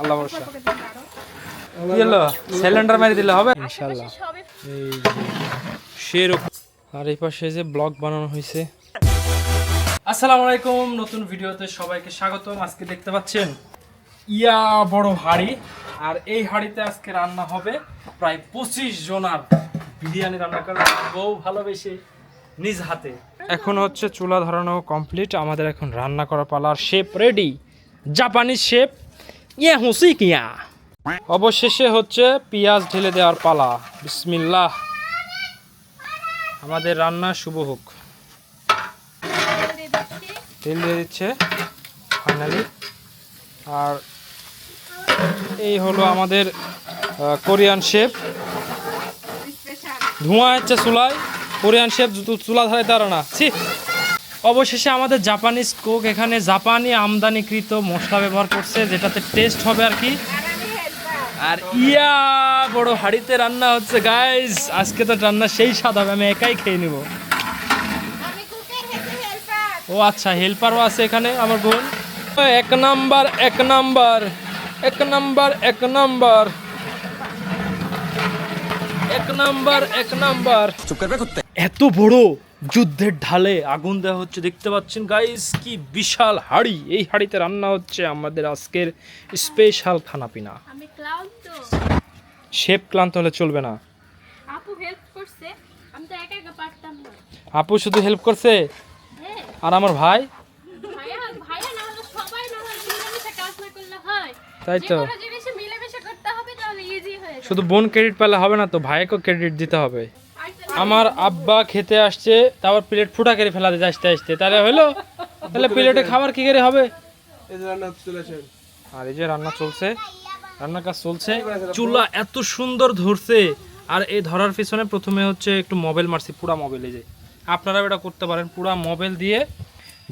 আল্লাহ ভরসা। হলো? সিলিন্ডার মেরে দিলে হবে? ইনশাল্লাহ এই সেরকম আর এই পাশে যে ব্লগ বানানো হয়েছে। আসসালামু আলাইকুম নতুন ভিডিওতে সবাইকে স্বাগতম। আজকে দেখতে পাচ্ছেন ইয়া বড় হাড়ি। আর এই হাড়িতে আজকে রান্না হবে প্রায় পঁচিশ জনার বিরিয়ানি রান্না করা বউ ভালোবেসে নিজ হাতে। এখন হচ্ছে চুলা ধরানো কমপ্লিট আমাদের এখন রান্না করা পালার শেপ রেডি জাপানিজ শেপ ইয়ে হুসি কিয়া অবশেষে হচ্ছে পেঁয়াজ ঢেলে দেওয়ার পালা। বিসমিল্লাহ। আমাদের রান্না শুভ হোক। তেল দিয়ে দিচ্ছে ফাইনালি। আর এই হলো আমাদের কোরিয়ান শেফ। ধোঁয়া হচ্ছে চুলায়। কোরিয়ান শেফ চুলা ধরে তারা না ছি! অবশেষে আমাদের জাপানিজ কোক এখানে জাপানি আমদানিকৃত মশলা ব্যবহার করছে যেটাতে টেস্ট হবে আর কি। আর ইয়া বড় হাড়িতে রান্না হচ্ছে। গাইজ আজকে তো রান্না সেই স্বাদ হবে আমি একাই খেয়ে নিব। ও আচ্ছা হেল্পারও আছে এখানে আমার বোন। এক নাম্বার এক নাম্বার এক নাম্বার এক নাম্বার। এক নাম্বার এক নাম্বার। এত বড়? যুদ্ধের ঢালে আগুন দেওয়া হচ্ছে দেখতে পাচ্ছেন? গাইস কি বিশাল হাড়ি। এই হাড়িতে রান্না হচ্ছে আমাদের আজকের স্পেশাল খানাপিনা। শেপ ক্লান্ত। হলে চলবে না। আপু শুধু হেল্প করছে? হ্যাঁ। আর আমার ভাই? তাই তো। শুধু বোন ক্রেডিট পেলে হবে না তো ভাইকেও ক্রেডিট দিতে হবে। আমার আব্বা খেতে আসছে তারপর প্লেট ফুটা করে ফেলা দিতে আসতে আসতে। তাহলে হলো তাহলে প্লেটে খাবার কি করে হবে? আর এই যে রান্না চলছে রান্নার কাজ চলছে। চুলা এত সুন্দর ধরছে আর এই ধরার পিছনে প্রথমে হচ্ছে একটু মোবাইল মারছি পুরা মোবাইল এই যে। আপনারা এটা করতে পারেন পুরা মোবাইল দিয়ে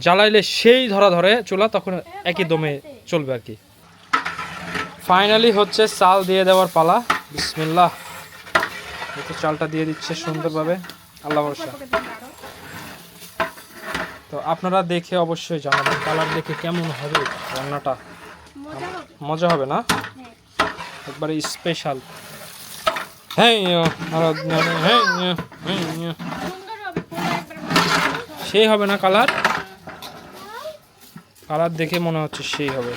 জ্বালাইলে সেই ধরা ধরে চুলা তখন একই দমে চলবে আর কি। ফাইনালি হচ্ছে চাল দিয়ে দেওয়ার পালা। বিসমিল্লাহ। চালটা দিয়ে দিচ্ছে সুন্দরভাবে। আল্লাহ ভরসা। তো আপনারা দেখে অবশ্যই জানাবেন কালার দেখে কেমন হবে রান্নাটা? মজা হবে। না? একবারে স্পেশাল হ্যাঁ হ্যাঁ হ্যাঁ। সেই হবে না কালার? কালার দেখে মনে হচ্ছে সেই হবে।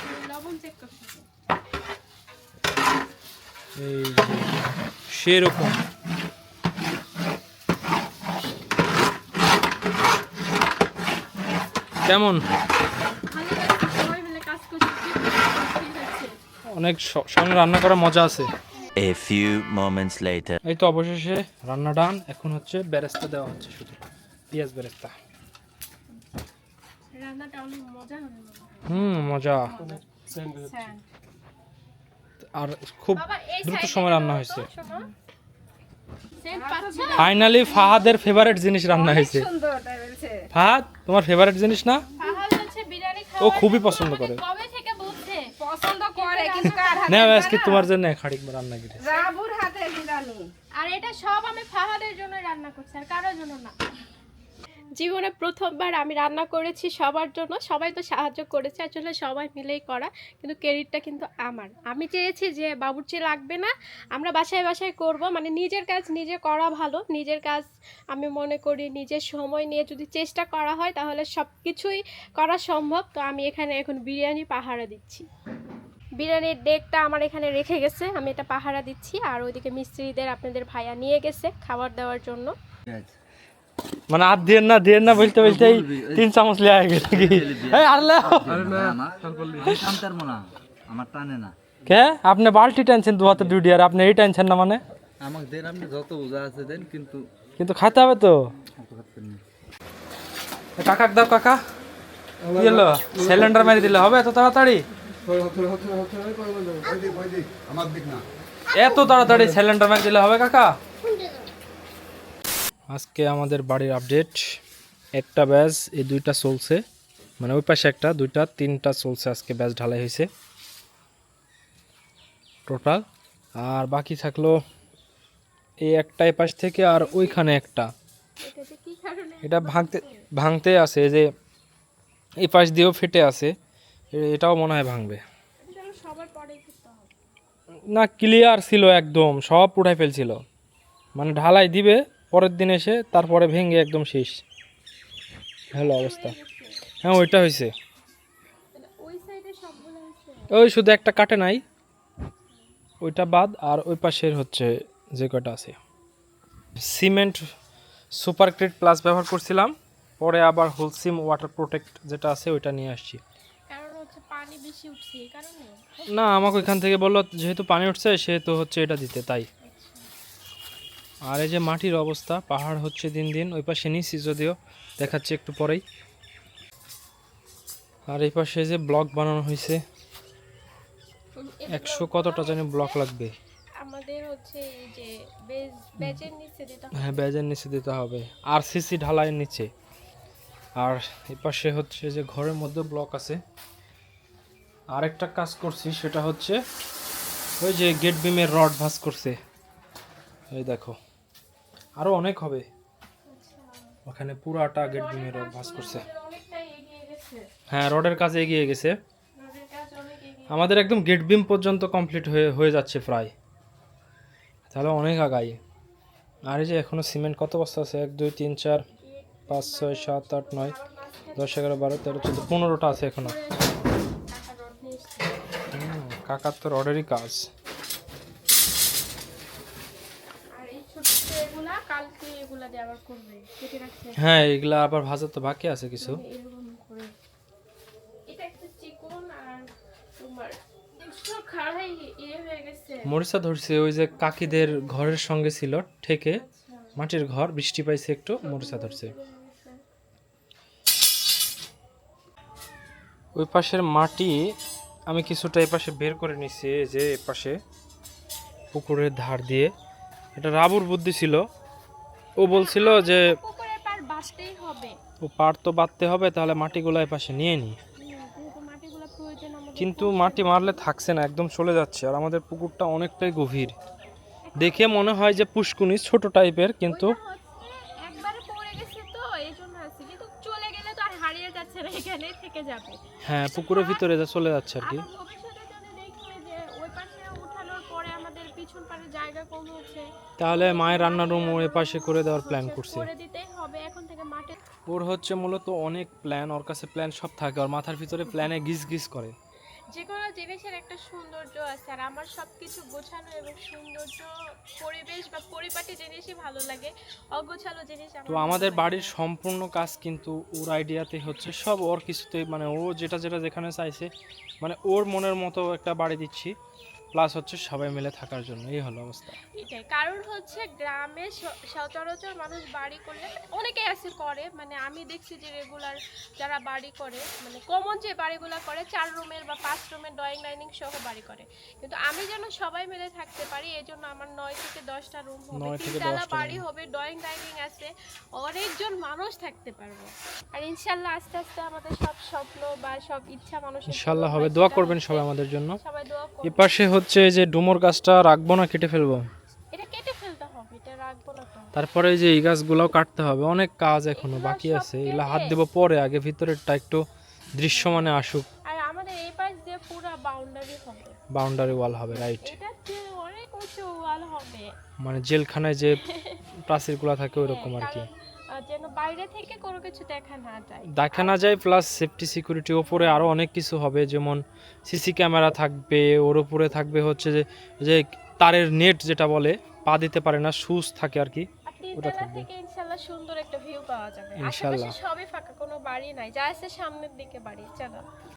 সেরকম। কেমন? অনেক সঙ্গে রান্না করার মজা আছে। A few moments later. এই তো অবশেষে রান্না ডান এখন হচ্ছে বেরেস্তা দেওয়া হচ্ছে শুধু পেঁয়াজ বেরেস্তা রান্নাটা অনেক মজা হবে হুম মজা। আর খুব দ্রুত সময় রান্না হয়েছে? ফাইনালি ফাহাদের ফেভারিট জিনিস রান্না হয়েছে। ফাহাদ তোমার ফেভারিট জিনিস না? ও খুবই পছন্দ করে। পছন্দ করে কিন্তু না আজকে তোমার জন্য এক রান্না করে রাবুর হাতে বিরানি আর এটা সব আমি ফাহাদের জন্য রান্না করছি আর কারোর জন্য না। জীবনে প্রথমবার আমি রান্না করেছি সবার জন্য, সবাই তো সাহায্য করেছে, আসলে সবাই মিলেই করা, কিন্তু ক্রেডিটটা কিন্তু আমার। আমি চেয়েছি যে বাবুর্চি লাগবে না, আমরা বাসায় বাসায় করব মানে নিজের কাজ নিজে করা ভালো, নিজের কাজ আমি মনে করি নিজের সময় নিয়ে যদি চেষ্টা করা হয়, তাহলে সব কিছুই করা সম্ভব। তো আমি এখানে এখন বিরিয়ানি পাহারা দিচ্ছি। বিরিয়ানির ডেকটা আমার এখানে রেখে গেছে, আমি এটা পাহারা দিচ্ছি, আর ওইদিকে মিস্ত্রিদের, আপনাদের ভাইয়া নিয়ে গেছে খাবার দেওয়ার জন্য। মানে আর দিয়ে না দিয়ে না বলতে বলতে এই তিন চামচ লিয়া হয়ে গেছে কি এই আর আমার টানে না কে আপনি বালতি টানছেন দু হাতে দুটি আর আপনি এই টানছেন না মানে আমাকে দেন আপনি যত বোঝা আছে দেন কিন্তু কিন্তু খাইতে হবে তো কাকা দাও কাকা কি হলো সিলিন্ডার মেরে দিলে হবে এত তাড়াতাড়ি এত তাড়াতাড়ি সিলিন্ডার মেরে দিলে হবে কাকা আজকে আমাদের বাড়ির আপডেট একটা ব্যাচ এই দুইটা চলছে। মানে ওই পাশে একটা দুইটা তিনটা চলছে আজকে ব্যাচ ঢালাই হয়েছে। টোটাল আর বাকি থাকল এই একটা এ পাশ থেকে আর ওইখানে একটা। এটা ভাঙতে ভাঙতে আছে যে এই পাশ দিয়েও ফেটে আছে এটাও মনে হয় ভাঙবে। না ক্লিয়ার ছিল একদম সব উঠাই ফেলছিল। মানে ঢালাই দিবে পরের দিন এসে তারপরে ভেঙে একদম শেষ। ভালো অবস্থা? হ্যাঁ ওইটা হয়েছে ওই শুধু একটা কাটে নাই। ওইটা বাদ আর ওই পাশের হচ্ছে যে কটা আছে। সিমেন্ট সুপার ক্রিট প্লাস ব্যবহার করছিলাম পরে আবার হোলসিম ওয়াটার প্রোটেক্ট যেটা আছে ওইটা নিয়ে আসছি। না আমাকে ওইখান থেকে বলল যেহেতু পানি উঠছে সেহেতু হচ্ছে এটা দিতে তাই। আর এই যে মাটির অবস্থা পাহাড় হচ্ছে দিন দিন ওই পাশে নিচ্ছি যদিও দেখাচ্ছি একটু পরেই। আর এই পাশে যে ব্লক বানানো হয়েছে একশো কতটা জানি ব্লক লাগবে। আমাদের হচ্ছে এই যে বেজ বেজের নিচে দিতে হবে। হ্যাঁ ব্যাজের নিচে দিতে হবে। আর সিসি ঢালাইয়ের নিচে। আর এই পাশে হচ্ছে যে ঘরের মধ্যে ব্লক আছে। আরেকটা কাজ করছি সেটা হচ্ছে ওই যে গেট বিমের রড ভাস করছে। এই দেখো। আরও অনেক হবে। ওখানে পুরাটা গেট বিমের রড ভাস করছে। হ্যাঁ রডের কাজ এগিয়ে গেছে। আমাদের একদম গেট বিম পর্যন্ত কমপ্লিট হয়ে হয়ে যাচ্ছে প্রায়। তাহলে অনেক আগাই। আর এই যে এখনও সিমেন্ট কত বস্তা আছে? এক দুই তিন চার পাঁচ ছয় সাত আট নয় দশ এগারো বারো তেরো চোদ্দ পনেরোটা আছে এখনও। টাকা রোড নিয়ে এসছে। হুম, কাকার তো রডেরই কাজ আর এই ছোট ছোট এগুলা কালকে এগুলা দিয়ে আবার করবে কেটে রাখছে। হ্যাঁ এগুলা আবার ভাজা তো বাকি আছে কিছু। এটা একটা চিকন আর তোমার দেখছ খাড়াই ইয়ে মরিচা ধরছে ওই যে কাকিদের ঘরের সঙ্গে ছিল ঠেকে। মাটির ঘর বৃষ্টি পাইছে একটু মরিচা ধরছে। ওই পাশের মাটি আমি কিছুটা এই পাশে বের করে নিছি এই যে এ পাশে পুকুরের ধার দিয়ে। এটা রাবুর বুদ্ধি ছিল। ও বলছিল যে পার বাঁচতেই হবে। ও পার তো বাঁধতে হবে তাহলে মাটিগুলো পাশে নিয়ে নি। আমাদের কিন্তু মাটি মারলে থাকছে না একদম চলে যাচ্ছে আর আমাদের পুকুরটা অনেকটাই গভীর। দেখে মনে হয় যে পুষ্কুনি ছোট টাইপের কিন্তু হ্যাঁ পুকুরের ভিতরে চলে যাচ্ছে আর কি আবার ভবিষ্যতে যদি দেখি যে ওই পাশে উঠানোর পরে আমাদের পিছন হচ্ছে। তাহলে মায়ের রান্নার রুম ওই পাশে করে দেওয়ার প্ল্যান করছে। করে দিতেই হবে এখন থেকে মাঠে ওর হচ্ছে মূলত অনেক প্ল্যান ওর কাছে প্ল্যান সব থাকে ওর মাথার ভিতরে প্ল্যানে গিজ গিজ করে। যে কোনো জিনিসের একটা সৌন্দর্য আছে আর আমার সব কিছু গোছানো এবং সৌন্দর্য পরিবেশ বা পরিপাটি জিনিসই ভালো লাগে। অগোছালো জিনিস তো আমাদের বাড়ির সম্পূর্ণ কাজ কিন্তু ওর আইডিয়াতে হচ্ছে। সব ওর কিছুতে মানে ও যেটা যেটা যেখানে চাইছে মানে ওর মনের মতো একটা বাড়ি দিচ্ছি। প্লাস হচ্ছে সবাই মিলে থাকার জন্য এই হলো অবস্থা। এটাই। কারণ হচ্ছে গ্রামে সচরাচর মানুষ বাড়ি করলে অনেকেই আছে করে মানে আমি দেখছি যে রেগুলার যারা বাড়ি করে মানে কমন যে বাড়িগুলো করে চার রুমের বা পাঁচ রুমের ড্রয়িং ডাইনিং সহ বাড়ি করে। কিন্তু আমি যেন সবাই মিলে থাকতে পারি এই জন্য আমার নয় থেকে দশটা রুম হবে। তিনতলা বাড়ি হবে ড্রয়িং ডাইনিং আছে অনেকজন মানুষ থাকতে পারব। আর ইনশাল্লাহ আস্তে আস্তে আমাদের সব স্বপ্ন বা সব ইচ্ছা মানুষের ইনশাল্লাহ হবে। দোয়া করবেন সবাই আমাদের জন্য। সবাই দোয়া এ করবে পাশে হচ্ছে এই যে ডুমোর গাছটা রাখব না কেটে ফেলব? এটা কেটে ফেলতে হবে এটা রাখব না তো। তারপরে এই যে এই গাছগুলোও কাটতে হবে অনেক কাজ এখনও বাকি আছে। এগুলো হাত দেবো পরে আগে ভিতরেরটা একটু দৃশ্যমানে আসুক। আর আমাদের এই পাশ দিয়ে পুরো বাউন্ডারি হবে। বাউন্ডারি ওয়াল হবে রাইট এটা অনেক উঁচু ওয়াল হবে। মানে জেলখানায় যে প্রাচীরগুলো থাকে ওই রকম আর কি। কারণ, যেন বাইরে থেকে কোনো কিছু দেখা না যায়। দেখা না যায় প্লাস সেফটি সিকিউরিটি ওপরে আরও অনেক কিছু হবে যেমন সিসি ক্যামেরা থাকবে ওর উপরে থাকবে হচ্ছে যে যে তারের নেট যেটা বলে পা দিতে পারে না শুজ থাকে আর কি ওটা থাকবে। থেকে ইনশাল্লাহ সুন্দর একটা ভিউ পাওয়া যাবে। ইনশাল্লাহ। আশেপাশে সবই ফাঁকা কোনো বাড়ি নাই। যা আছে সামনের দিকে বাড়ি চলো।